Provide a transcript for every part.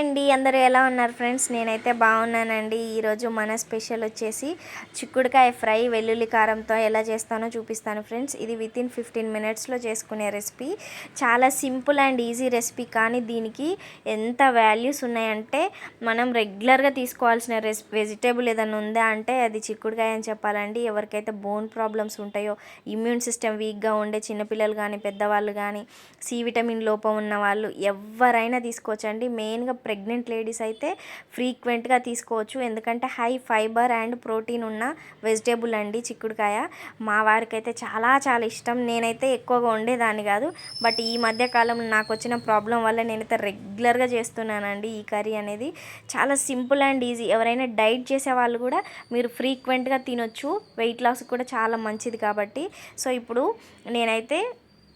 అండి అందరూ ఎలా ఉన్నారు ఫ్రెండ్స్? నేనైతే బాగున్నానండి. ఈరోజు మన స్పెషల్ వచ్చేసి చిక్కుడుకాయ ఫ్రై వెల్లుల్లి కారంతో ఎలా చేస్తానో చూపిస్తాను ఫ్రెండ్స్. ఇది విత్ ఇన్ ఫిఫ్టీన్ మినిట్స్లో చేసుకునే రెసిపీ. చాలా సింపుల్ అండ్ ఈజీ రెసిపీ కానీ దీనికి ఎంత వాల్యూస్ ఉన్నాయంటే మనం రెగ్యులర్గా తీసుకోవాల్సిన రెస్ వెజిటేబుల్ ఏదైనా ఉందా అంటే అది చిక్కుడుకాయ అని చెప్పాలండి. ఎవరికైతే బోన్ ప్రాబ్లమ్స్ ఉంటాయో ఇమ్యూన్ సిస్టమ్ వీక్గా ఉండే చిన్నపిల్లలు కానీ పెద్దవాళ్ళు కానీ సి విటమిన్ లోపం ఉన్న వాళ్ళు ఎవరైనా తీసుకోవచ్చండి. మెయిన్గా ప్రెగ్నెంట్ లేడీస్ అయితే ఫ్రీక్వెంట్గా తీసుకోవచ్చు. ఎందుకంటే హై ఫైబర్ అండ్ ప్రోటీన్ ఉన్న వెజిటేబుల్ అండి చిక్కుడుకాయ. మా వారికి అయితే చాలా చాలా ఇష్టం. నేనైతే ఎక్కువగా ఉండేదాన్ని కాదు. బట్ ఈ మధ్య కాలంలో నాకు వచ్చిన ప్రాబ్లం వల్ల నేనైతే రెగ్యులర్గా చేస్తున్నానండి ఈ కర్రీ అనేది. చాలా సింపుల్ అండ్ ఈజీ. ఎవరైనా డైట్ చేసే వాళ్ళు కూడా మీరు ఫ్రీక్వెంట్గా తినొచ్చు. వెయిట్ లాస్ కూడా చాలా మంచిది కాబట్టి. సో ఇప్పుడు నేనైతే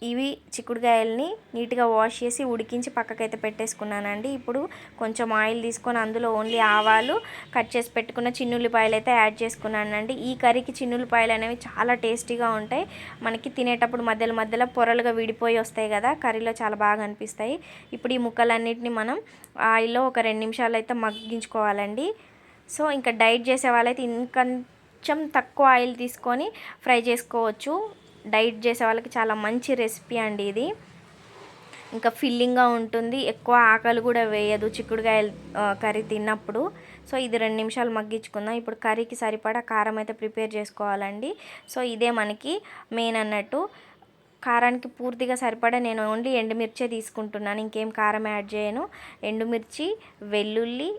ఇవి చిక్కుడుకాయల్ని నీట్గా వాష్ చేసి ఉడికించి పక్కకైతే పెట్టేసుకున్నానండి. ఇప్పుడు కొంచెం ఆయిల్ తీసుకొని అందులో ఓన్లీ ఆవాలు కట్ చేసి పెట్టుకున్న చిన్నుల్లిపాయలు అయితే యాడ్ చేసుకున్నానండి. ఈ కర్రీకి చిన్నుల్లిపాయలు అనేవి చాలా టేస్టీగా ఉంటాయి. మనకి తినేటప్పుడు మధ్యలో మధ్యలో పొరలుగా విడిపోయి వస్తాయి కదా కర్రీలో చాలా బాగా అనిపిస్తాయి. ఇప్పుడు ఈ ముక్కలన్నిటిని మనం ఆయిల్లో ఒక రెండు నిమిషాలు అయితే మగ్గించుకోవాలండి. సో ఇంకా డైట్ చేసే వాళ్ళైతే ఇంకొంచెం తక్కువ ఆయిల్ తీసుకొని ఫ్రై చేసుకోవచ్చు. డైట్ చేసే వాళ్ళకి చాలా మంచి రెసిపీ అండి ఇది. ఇంకా ఫిల్లింగ్గా ఉంటుంది. ఎక్కువ ఆకలి కూడా వేయదు చిక్కుడుకాయలు కర్రీ తిన్నప్పుడు. సో ఇది రెండు నిమిషాలు మగ్గించుకుందాం. ఇప్పుడు కర్రీకి సరిపడా కారం అయితే ప్రిపేర్ చేసుకోవాలండి. సో ఇదే మనకి మెయిన్ అన్నట్టు. కారానికి పూర్తిగా సరిపడా నేను ఓన్లీ ఎండుమిర్చే తీసుకుంటున్నాను. ఇంకేం కారం యాడ్ చేయను. ఎండుమిర్చి వెల్లుల్లి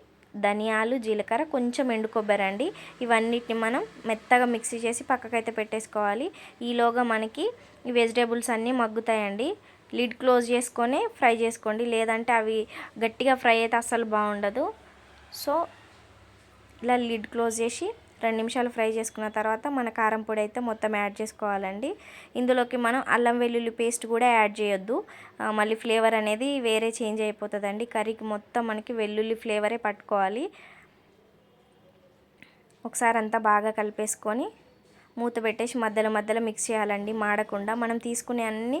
ధనియాలు జీలకర్ర కొంచెం ఎండు కొబ్బరి అండి. ఇవన్నిటిని మనం మెత్తగా మిక్సీ చేసి పక్కకైతే పెట్టేసుకోవాలి. ఈలోగా మనకి ఈ వెజిటేబుల్స్ అన్నీ మగ్గుతాయండి. లిడ్ క్లోజ్ చేసుకొని ఫ్రై చేసుకోండి. లేదంటే అవి గట్టిగా ఫ్రై అయితే అస్సలు బాగుండదు. సో ఇలా లిడ్ క్లోజ్ చేసి రెండు నిమిషాలు ఫ్రై చేసుకున్న తర్వాత మన కారం పొడి అయితే మొత్తం యాడ్ చేసుకోవాలండి. ఇందులోకి మనం అల్లం వెల్లుల్లి పేస్ట్ కూడా యాడ్ చేయొద్దు. మళ్ళీ ఫ్లేవర్ అనేది వేరే చేంజ్ అయిపోతుందండి. కర్రీకి మొత్తం మనకి వెల్లుల్లి ఫ్లేవరే పట్టుకోవాలి. ఒకసారి అంతా బాగా కలిపేసుకొని మూత పెట్టేసి మధ్యలో మధ్యలో మిక్స్ చేయాలండి మాడకుండా. మనం తీసుకునే అన్ని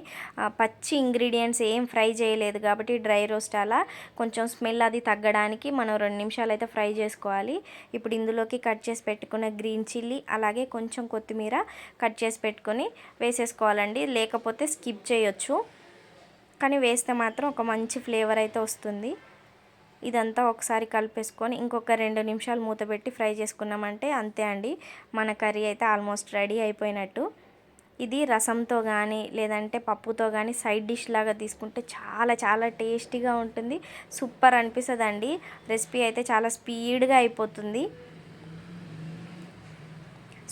పచ్చి ఇంగ్రీడియంట్స్ ఏం ఫ్రై చేయలేదు కాబట్టి డ్రై రోస్ట్ అలా కొంచెం స్మెల్ అది తగ్గడానికి మనం రెండు నిమిషాలు అయితే ఫ్రై చేసుకోవాలి. ఇప్పుడు ఇందులోకి కట్ చేసి పెట్టుకున్న గ్రీన్ చిల్లీ అలాగే కొంచెం కొత్తిమీర కట్ చేసి పెట్టుకొని వేసేసుకోవాలండి. లేకపోతే స్కిప్ చేయొచ్చు. కానీ వేస్తే మాత్రం ఒక మంచి ఫ్లేవర్ అయితే వస్తుంది. ఇదంతా ఒకసారి కలిపేసుకొని ఇంకొక రెండు నిమిషాలు మూత పెట్టి ఫ్రై చేసుకున్నామంటే అంతే అండి. మన కర్రీ అయితే ఆల్మోస్ట్ రెడీ అయిపోయినట్టు. ఇది రసంతో కానీ లేదంటే పప్పుతో కానీ సైడ్ డిష్ లాగా తీసుకుంటే చాలా చాలా టేస్టీగా ఉంటుంది. సూపర్ అనిపిస్తుంది అండి రెసిపీ అయితే చాలా స్పీడ్గా అయిపోతుంది.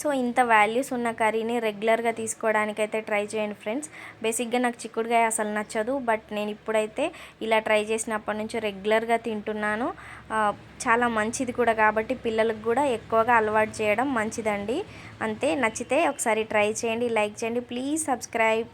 సో ఇంత వాల్యూస్ ఉన్న కర్రీని రెగ్యులర్గా తీసుకోవడానికైతే ట్రై చేయండి ఫ్రెండ్స్. బేసిక్గా నాకు చిక్కుడుకాయ అసలు నచ్చదు బట్ నేను ఇప్పుడైతే ఇలా ట్రై చేసినప్పటి నుంచి రెగ్యులర్గా తింటున్నాను. చాలా మంచిది కూడా కాబట్టి పిల్లలకు కూడా ఎక్కువగా అలవాటు చేయడం మంచిదండి. అంతే నచ్చితే ఒకసారి ట్రై చేయండి లైక్ చేయండి ప్లీజ్ సబ్స్క్రైబ్.